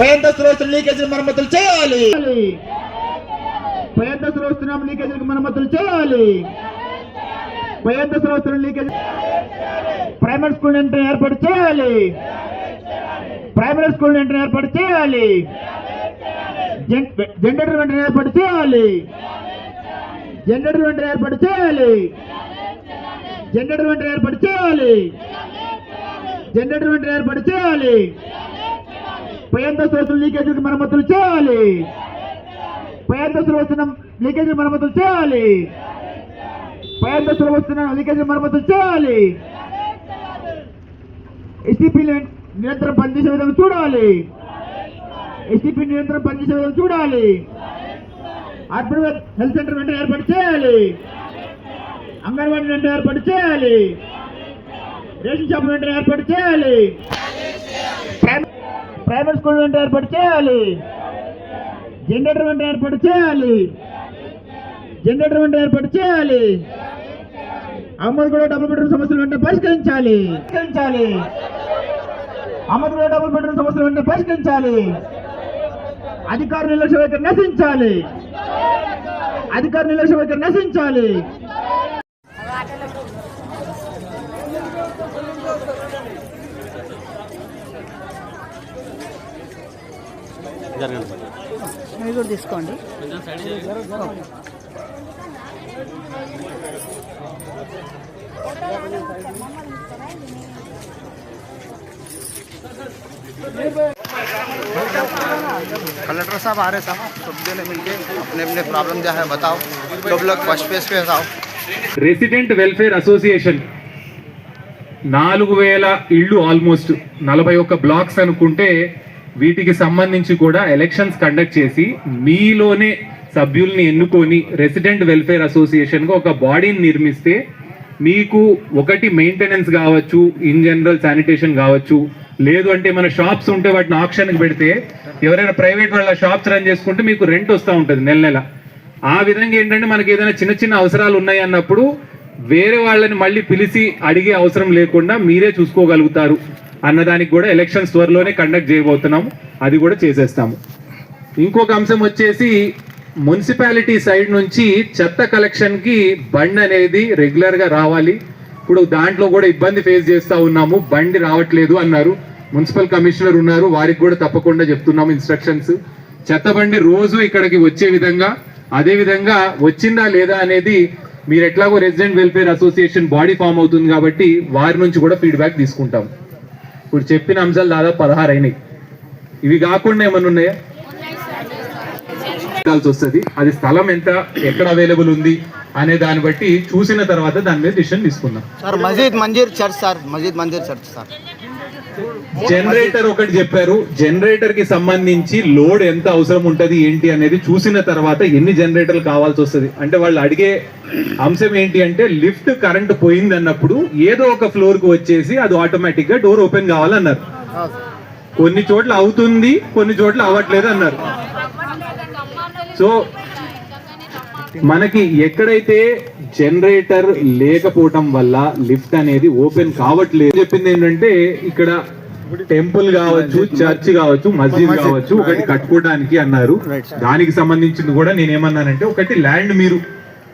పై అంతస్తులో వస్తున్న మరమ్మతులు చేయాలి. పై అంతస్తులో వస్తున్న లీకేజీలకు మరమ్మతులు చేయాలి. పై అంతస్తులో వస్తున్న లీకేజ్ ప్రైమరీ స్కూల్ వెంటనే ఏర్పాటు చేయాలి. ప్రైమరీ స్కూల్ వెంటనే ఏర్పాటు చేయాలి. జెన్- జనరేటర్ వెంటనే ఏర్పాటు చేయాలి. జనరేటర్ వెంటనే ఏర్పాటు చేయాలి. జనరేటర్ వెంటనే ఏర్పాటు చేయాలి. జనరేటర్ వెంటనే ఏర్పాటు చేయాలి. పై అంతస్తు వస్తున్న లీకేజీలకు మరమ్మతులు చేయాలి. పై అంతస్తులు వస్తున్న లీకేజీ మరమ్మతులు చేయాలి. పై అంతస్తులు వస్తున్న లీకేజీ మరమ్మతులు చేయాలి. ఎస్టీపీ నిరంతరం పనిచేసే విధంగా చూడాలి. ఎస్టీపీ నిరంతరం పనిచేసే విధంగా చూడాలి. అర్బన్ హెల్త్ సెంటర్ వెంటనే ఏర్పాటు చేయాలి. అంగన్వాడీ వెంటనే ఏర్పాటు చేయాలి. రేషన్ షాప్ వెంటనే ఏర్పాటు చేయాలి. ప్రైవేట్ స్కూల్ వెంట ఏర్పాటు చేయాలి. జనరేటర్ వెంట ఏర్పాటు చేయాలి. జనరేటర్ వెంట ఏర్పాటు చేయాలి. అమ్మది కూడా డబుల్ బెడ్రూమ్ సమస్యలు వెంటనే పరిష్కరించాలి. పరిష్కరించాలి. అమ్మది కూడా డబుల్ బెడ్రూమ్ సమస్యలు వెంటనే పరిష్కరించాలి. అధికార నిర్లక్ష్యం వైఖరి నశించాలి. అధికార నిర్లక్ష్యం వైఖరి నశించాలి. మీరు కూడా తీసుకోండి कलेक्टर साहब आ रहे साहब सब जने मिलके अपने अपने प्रॉब्लम जो है बताओ सब लोग फर्स्ट पेज पे आओ రెసిడెంట్ వెల్ఫేర్ అసోసియేషన్ నాలుగు వేల ఇళ్ళు ఆల్మోస్ట్ నలభై ఒక్క బ్లాక్స్ అనుకుంటే వీటికి సంబంధించి కూడా ఎలక్షన్స్ కండక్ట్ చేసి మీలోనే సభ్యుల్ని ఎన్నుకొని రెసిడెంట్ వెల్ఫేర్ అసోసియేషన్గా ఒక బాడీని నిర్మిస్తే మీకు ఒకటి మెయింటెనెన్స్ కావచ్చు ఇన్ జనరల్ శానిటేషన్ కావచ్చు. లేదు అంటే మన షాప్స్ ఉంటే వాటిని ఆప్షన్కి పెడితే ఎవరైనా ప్రైవేట్ వాళ్ళ షాప్స్ రన్ చేసుకుంటే మీకు రెంట్ వస్తూ ఉంటుంది నెల నెల. ఆ విధంగా ఏంటంటే మనకి ఏదైనా చిన్న చిన్న అవసరాలు ఉన్నాయి అన్నప్పుడు వేరే వాళ్ళని మళ్ళీ పిలిచి అడిగే అవసరం లేకుండా మీరే చూసుకోగలుగుతారు. అన్నదానికి కూడా ఎలక్షన్స్ త్వరలోనే కండక్ట్ చేయబోతున్నాం అది కూడా చేసేస్తాము. ఇంకొక అంశం వచ్చేసి మున్సిపాలిటీ సైడ్ నుంచి చెత్త కలెక్షన్కి బండి అనేది రెగ్యులర్గా రావాలి. ఇప్పుడు దాంట్లో కూడా ఇబ్బంది ఫేస్ చేస్తూ ఉన్నాము. బండి రావట్లేదు అన్నారు. మున్సిపల్ కమిషనర్ ఉన్నారు. వారికి కూడా తప్పకుండా చెప్తున్నాము ఇన్స్ట్రక్షన్స్. చెత్త బండి రోజు ఇక్కడికి వచ్చే విధంగా అదే విధంగా వచ్చిందా లేదా అనేది మీరు ఎట్లాగో resident welfare association body form అవుతుంది కాబట్టి వారి నుంచి కూడా ఫీడ్బ్యాక్ తీసుకుంటాం ఇప్పుడు చెప్పిన అంశాలు దాదాపు పదహారు అయినాయి. ఇవి కాకుండా ఏమైనా ఉన్నాయా? వస్తుంది. అది స్థలం ఎంత ఎక్కడ అవైలబుల్ ఉంది అనే దాన్ని బట్టి చూసిన తర్వాత దాని మీద డిసిషన్ తీసుకుందాం. సార్ మజీద్ మంజీర్ చర్చ్ సార్ మజీద్ మంజీర్ చర్చ్ సార్. జనరేటర్ ఒకటి చెప్పారు. జనరేటర్కి సంబంధించి లోడ్ ఎంత అవసరం ఉంటది ఏంటి అనేది చూసిన తర్వాత ఎన్ని జనరేటర్లు కావాల్సి వస్తుంది. అంటే వాళ్ళు అడిగే అంశం ఏంటి అంటే లిఫ్ట్ కరెంట్ పోయింది అన్నప్పుడు ఏదో ఒక ఫ్లోర్కు వచ్చేసి అది ఆటోమేటిక్గా డోర్ ఓపెన్ కావాలన్నారు. కొన్ని చోట్ల అవుతుంది కొన్ని చోట్ల అవ్వట్లేదు అన్నారు. సో మనకి ఎక్కడైతే జనరేటర్ లేకపోవటం వల్ల లిఫ్ట్ అనేది ఓపెన్ కావట్లేదు. చెప్పింది ఏంటంటే ఇక్కడ టెంపుల్ కావచ్చు చర్చ్ కావచ్చు మస్జిద్ కావచ్చు ఒకటి కట్టుకోవడానికి అన్నారు. దానికి సంబంధించింది కూడా నేనేమన్నానంటే ఒకటి ల్యాండ్ మీరు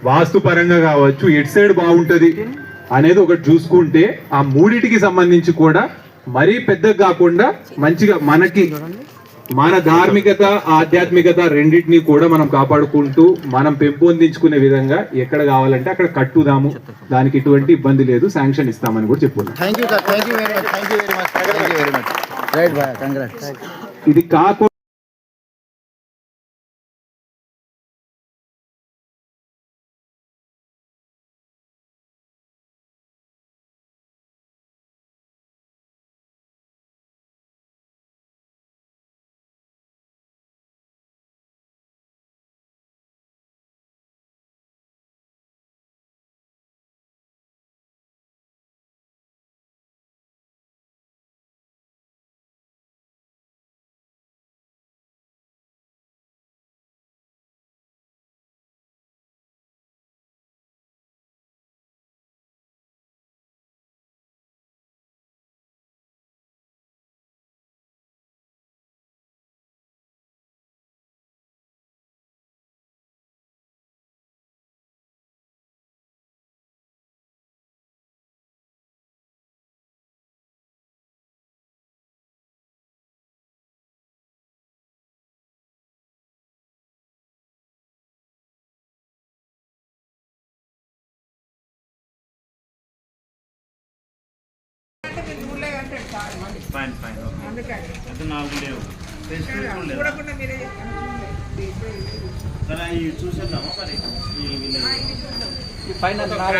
వాస్తు పరంగా కావచ్చు ఎటు సైడ్ బాగుంటది అనేది ఒకటి చూసుకుంటే ఆ మూడిటికి సంబంధించి కూడా మరీ పెద్దగా కాకుండా మంచిగా మనకి మన ధార్మికత ఆధ్యాత్మికత రెండింటిని కూడా మనం కాపాడుకుంటూ మనం పెంపొందించుకునే విధంగా ఎక్కడ కావాలంటే అక్కడ కట్టుదాము. దానికి ఎటువంటి ఇబ్బంది లేదు. శాంక్షన్ ఇస్తామని కూడా చెప్పుకున్నాం. ఇది కాకుండా ఫైన్ ఫైన్ అయితే నాలుగు లేవు. సరే అవి చూసేద్దామా మరి? ఈ పోయిన తర్వాత